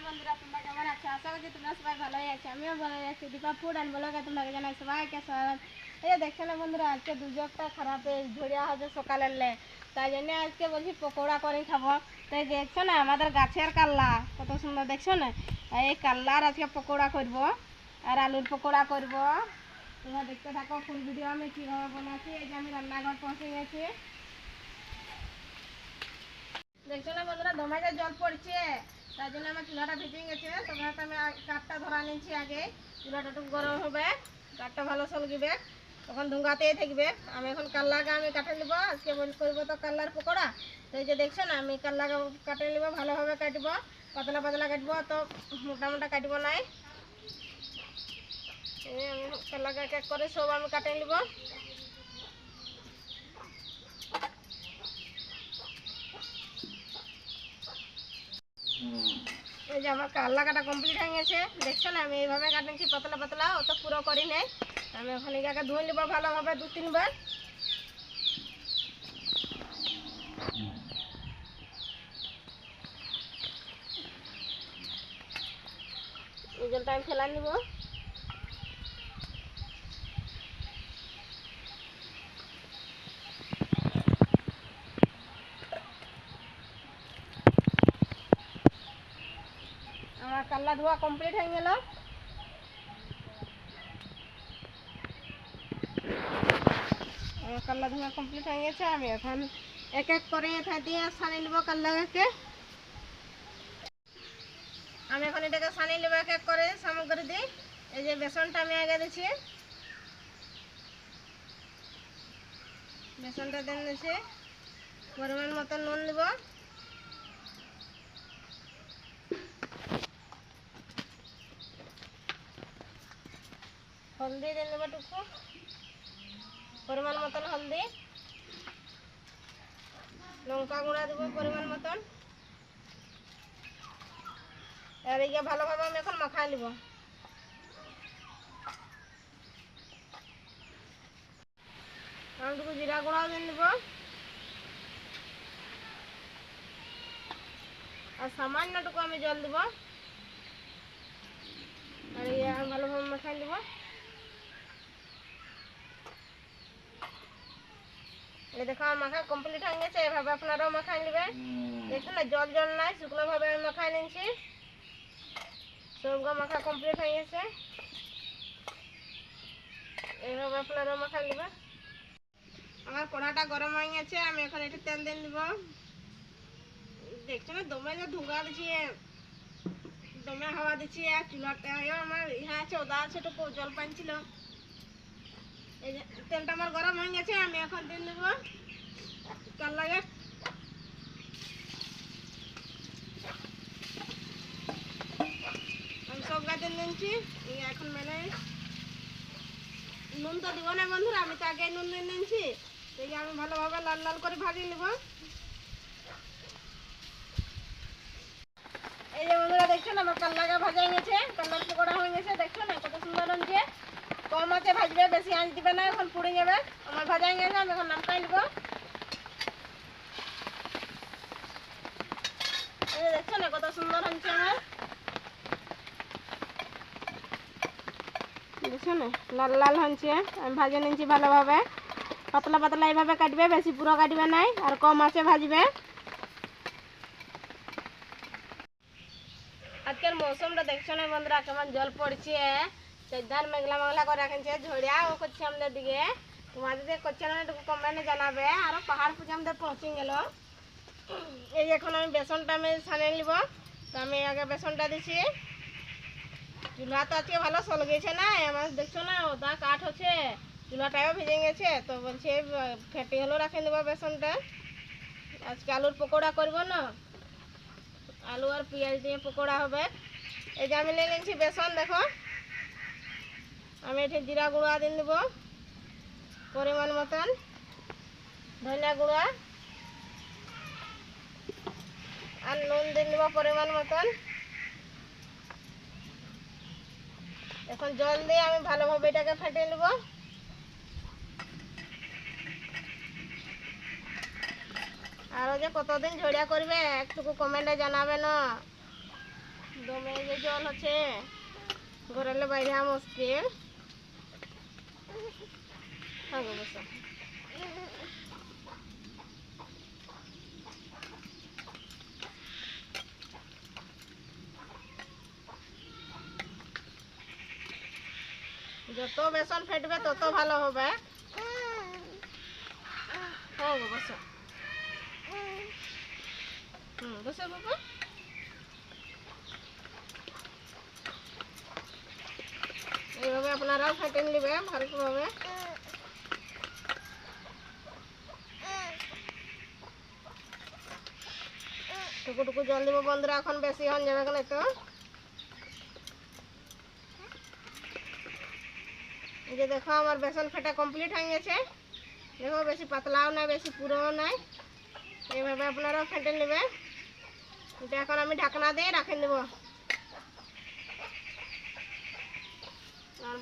তোমরা সবাই ভালোই আমিও দীপা ফুড দেখছ না আজকে খারাপ সকালের তাই জন্য আজকে বলছি করে খাব দেখছ না আমাদের গাছের কাল্লা কত সুন্দর দেখছ না এই কাল্লার আজকে পকোড়া করব আর আলুর পকোড়া করব তোমরা দেখতে থাকো ফুল ভিডিও আমি কীভাবে বানাচ্ছি এই যে আমি রান্নাঘর পৌঁছে গেছি দেখছ না বন্ধুরা দমাইতে জল পড়ছে তার জন্য আমার চুলাটা ভিজে গেছে। তবে আমি কাঠটা ধরা নিচ্ছি আগে। চুলাটা একটু গরম হবে, কাঠটা ভালো সলগিবে। তখন ধুঙ্গাতেই থাকবে। আমি এখন কাল্লাকে আমি কাটে নিব। আজকে করব তো কাল্লার পকোড়া। তো এই যে দেখছ না, আমি কাল্লাকে কাটে নিব, ভালোভাবে কাটব। পাতলা পাতলা কাটবো তো মোটা মোটা কাটবো নাই। আমি কাল্লাকে এক এক করে সব আমি কাটে নিব। এই যে আমার কাল্লা কাটা কমপ্লিট হয়ে গেছে। দেখছ না, আমি এইভাবে কাটেছি, পাতলা পাতলা, অত পুরো করি নাই। আমি ওখানে গিয়ে ধুয়ে নেব ভালোভাবে দু, তিনবার। জলটা আমি ফেলা নিব। আমার ধোয়া কমপ্লিট হয়ে গেল কাল্লা ধোয়া কমপ্লিট হয়ে গেছে আমি এখন এক এক করে এটা দিয়ে সানি নেব কাল্লাকে আমি এখন এটাকে সানি নেব এক এক করে সামগ্রী দিই এই যে বেসনটা আমি আগে দিচ্ছি বেসনটা দিয়ে দিচ্ছি পরিমাণ মতো নুন নেব হলদি দিয়ে নেব টুকু। পরিমাণ মতন হলদি। লঙ্কা গুঁড়া দেবো পরিমাণ মতন। আর এই ভালোভাবে আমি এখন মাখাই নিব। আমি টুকু জিরা গুঁড়াও দিয়ে নেব। আর সামান্যটুকু আমি জল দেব। আর আমি ভালোভাবে মাখাই নেব। এই দেখো মাখা কমপ্লিট হয়ে গেছে এভাবে আপনারাও মাখাই নেবেন। দেখুন না জল জল নাই শুকনো ভাবে আমি মাখাই নিচ্ছি সবগুলো মাখা কমপ্লিট হয়ে গেছে। এইভাবে আপনারাও মাখাই নেবেন। আমার কড়াটা গরম হয়ে গেছে আমি এখন একটু তেল দিয়ে নিব। দেখছ না দমে যে ধুঙ্গা দিচ্ছি দমে হাওয়া দিচ্ছি আর চুলাটা আমার ইহা আছে ওদা আছে একটু জল পান ছিল। এই যে তেলটা আমার গরম হয়ে গেছে, আমি এখন দিয়ে নেব। কাল লাগে। আমি সব গাছে এই এখন মেলে নুন তো দিব না বন্ধুরা, আমি তো আগে নুন দিয়ে নিচ্ছি এই আমি ভালোভাবে লাল লাল করে ভাজিয়ে নেব। এই যে বন্ধুরা দেখছ না আমার কাল্লাগা ভাজা হয়ে গেছে কাল্লার পকোড়া হয়ে গেছে দেখছ না কত সুন্দর রয়েছে কম আছে ভাজবে, বেশি আঁচ দিবে না, এখন পুড়ে যাবে। আমার ভাজা গেছে, আমি এখন নামটাই নেব। দেখছ না, কত সুন্দর হচ্ছে আমার। দেখছ না, লাল লাল হচ্ছে আমি ভাজে নিচ্ছি ভালোভাবে। পাতলা পাতলা এইভাবে কাটবে, বেশি পুরো কাটবে নাই, আর কম আছে ভাজবে। আজকের মৌসুমটা দেখছ না বন্ধুরা, কেমন জল পড়ছে। চারধার মেঘলা মেঘলা করে ঝড়িয়া ও করছে আমাদের দিকে। তোমাদের করছে না একটু কমেন্টে জানাবে। আরও পাহাড় পুজো আমাদের পৌঁছে গেল। এই এখন আমি বেসনটা আমি ছানিয়ে নিব। তো আমি আগে বেসনটা দিছি। চুলা তো আজকে ভালো সল গেছে না আমার দেখছ না ওটা কাঠ হচ্ছে চুলাটাও ভিজে গেছে। তো বলছে ফেটে হলেও রাখে নেব বেসনটা। আজকে আলুর পকোড়া করব না। আলু আর পেঁয়াজ দিয়ে পকোড়া হবে। এই যে আমি নিয়ে নিচ্ছি বেসন, দেখো। আমি এটি জিরা গুঁড়া দিয়ে দেবো, পরিমাণ মতন। ধনিয়া গুঁড়া আর নুন দিয়ে দেবো পরিমাণ মতন। এখন জল দিয়ে আমি ভালোভাবে এটাকে ফেটে নেব। আরও যে কতদিন ঝরিয়া করবে, একটুকু কমেন্টে জানাবে না দম জল হচ্ছে, ঘরেলে বাইরে হওয়া মুশকিল হ্যাঁ গো বসো যত বেসন ফেটবে তত ভালো হবে হ্যাঁ গো বসো হুম বসো বাবা এইভাবে আপনারাও ফেটে নেবে ভালোভাবে টুকু টুকু জল দিব বন্ধুরা, এখন বেশি হন যাবে কেন তো। এই যে দেখো, আমার বেসন ফেটা কমপ্লিট হয়ে গেছে। দেখো, বেশি পাতলাও নাই, বেশি পুরোও নাই। এইভাবে আপনারাও ফেটে নেবে এটা এখন আমি ঢাকনা দিয়ে রাখে দেব আর বেসা ফেটা কমপ্লিট এই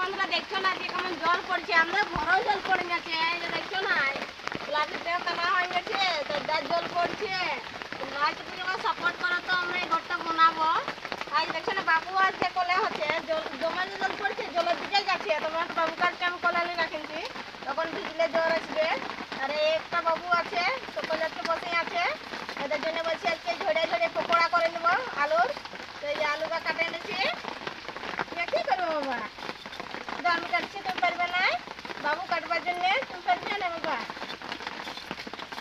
বন্ধুরা দেখছ না যে কেমন জল পড়ছে? আমরা বড় জল পড়ে গেছে। এই যে দেখছ না প্লাস্টিকটা টানা হয়ে গেছে, তো জল পড়ছে। মাছ যখন সাপোর্ট করো তো, আমরা ঘরটা বানাবো। আজ দেখছ না, বাবু আজকে কলে হচ্ছে, জল জমা জল পড়ছে, জলের দিকে যাচ্ছে। তোমার বাবু কাজকে আমি কলে নিয়ে রাখেছি তখন ভিজলে জ্বর আসবে আর এই একটা বাবু আছে তো কলেজকে বসে আছে এদের জন্য বলছি আজকে ঝরে ঝরে পকোড়া করে নেব আলুর তো এই যে আলুটা কাটে এনেছি এটা কি করব বাবা এটা আমি কাটছি তুমি পারবে না বাবু কাটবার জন্য তুমি পারবে না বাবা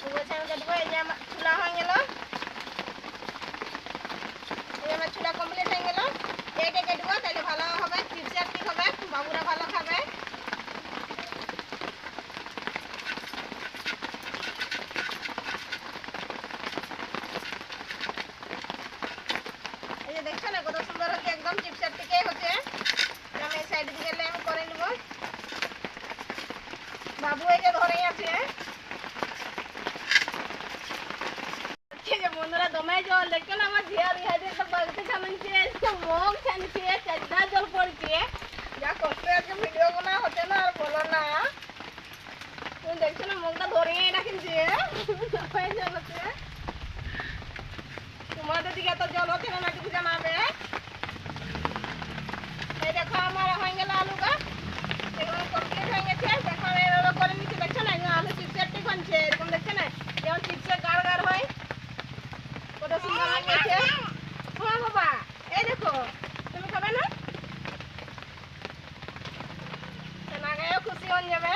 তো বলছে আমি কাটবো এই যে আমার চুলা হয়ে গেল এই যে আমার চুলা কমপ্লিট হয়ে গেল এইটা কাটবো তাহলে ভালো হবে চিপস আর কি হবে বাবুরা ভালো খাবে এই যে দেখছ না কত সুন্দর হচ্ছে একদম চিপসের থেকে হচ্ছে আমি এই সাইড দিকে আমি করে নিব বাবু এই যে ধরেই আছে বন্ধুরা দমে জল, দেখছ আমার ঝিয়া রিহাদি একটা বাড়িতে চারটা জল পড়ছে। যা কষ্ট ভিডিও বানা হচ্ছে না, আর বলো না। তুমি দেখছ না, মুখটা ধরেই রাখিছে দমে জল হচ্ছে তোমাদের দিকে তো জল হচ্ছে না কিছু জানাবে এই দেখো আমার হয়ে গেল আলুটা এগুলো কমপ্লিট হয়ে গেছে দেখো আমি এভাবে করে নিচ্ছি দেখছ না এগুলো আলু চিপসের ঠিক হচ্ছে এরকম দেখছ না যেমন চিপসের গাড় গাড় হয় কত সুন্দর হয়ে গেছে হ্যাঁ বাবা এই দেখো তুমি খাবে না না গায়েও খুশি হয়ে যাবে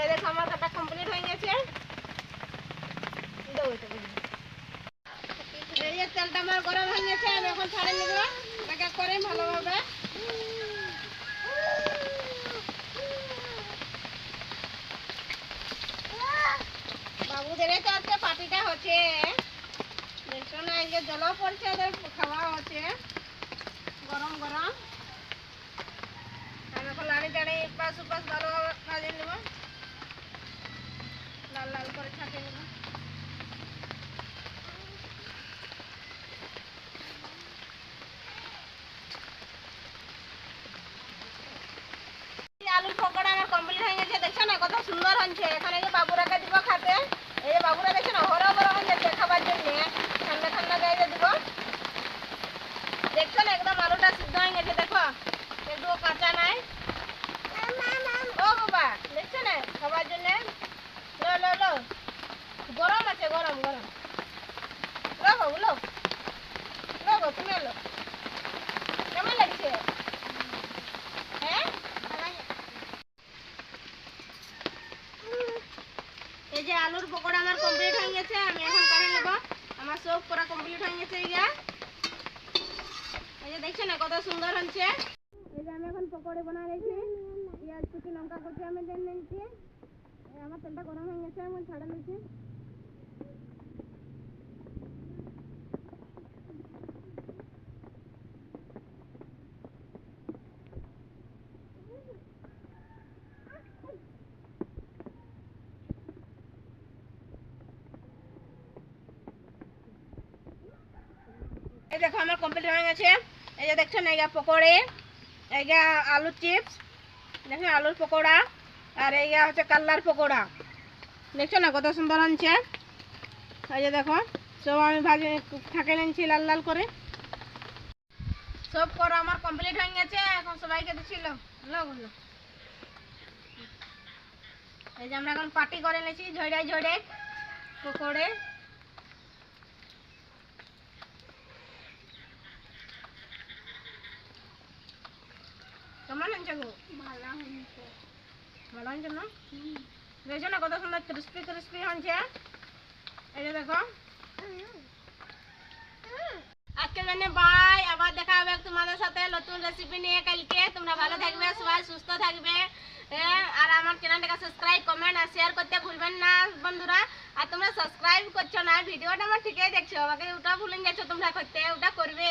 এই দেখো আমার কাটা কমপ্লিট হয়ে গেছে দাও এটা বুঝি এই যে তেলটা আমার গরম হয়ে গেছে আমি এখন ছাড়ে নিব এটাকে করে ভালোভাবে বাবুদের তো আজকে পার্টিটা হচ্ছে দেখছ না এই যে জল পড়ছে ওদের খাওয়া হচ্ছে গরম গরম। আমি এখন লাড়ি টাড়ি পাশ উপাস ভালোভাবে ভাজিয়ে নেব। লাল লাল করে ছাটিয়ে নেব। আলুর পকোড়া কমপ্লিট হয়ে গেছে। দেখছ না কত সুন্দর হচ্ছে। এখানে বাবুরাকে দিব খাতে। এই যে বাবুরা দেখছ না হরা বড় হয়ে যাচ্ছে খাবার জন্য। ঠান্ডা ঠান্ডা গায়ে দিব। দেখছ না, একদম আলুটা সিদ্ধ হয়ে গেছে, দেখো একটু কাঁচা নাই ও বাবা দেখছ না খাবার জন্য লো লো লো গরম আছে গরম গরম লো বাবু লো লো গো তুমি লো কেমন লাগছে হ্যাঁ এই যে আলুর পকোড়া আমার কমপ্লিট হয়ে গেছে, আমি এখন করে নেব। আমার সব করা কমপ্লিট হয়ে গেছে এইটা এই যে দেখছেন না কত সুন্দর হচ্ছে? এই যে আমি এখন পকোড়ে বানা রেখেছি। পেঁয়াজ কুচি, লঙ্কা কুচি আমি দিয়ে নিয়েছি। আমার তেলটা গরম হয়ে গেছে, আমি ছাড়া নিয়েছি। দেখো আমার কমপ্লিট হয়ে গেছে। এই যে দেখছেন এই পকোড়ে, এই আলুর চিপস দেখেন আলুর পকোড়া, আর এই হচ্ছে কাল্লার পকোড়া। দেখছ না কত সুন্দর আনছে? এই যে দেখো, সব আমি ভাজে থাকে নিচ্ছি লাল লাল করে। সব করা আমার কমপ্লিট হয়ে গেছে, এখন সবাইকে দিচ্ছিল এই যে আমরা এখন পার্টি করে নিয়েছি ঝড়ে ঝড়ে পকোড়ে। কেমন গো? ভালো ভালো না? দেখছ না কত সুন্দর ক্রিস্পি ক্রিস্পি হয়েছে এই যে দেখো। আজকের জন্য বাই আবার দেখা হবে তোমাদের সাথে নতুন রেসিপি নিয়ে কালকে। তোমরা ভালো থাকবে সবাই সুস্থ থাকবে। আর আমার চ্যানেলটাকে সাবস্ক্রাইব কমেন্ট আর শেয়ার করতে ভুলবেন না বন্ধুরা। আর তোমরা সাবস্ক্রাইব করছ না ভিডিওটা আমার ঠিকই দেখছ আমাকে ওটা ভুলে যাচ্ছ তোমরা করতে ওটা করবে।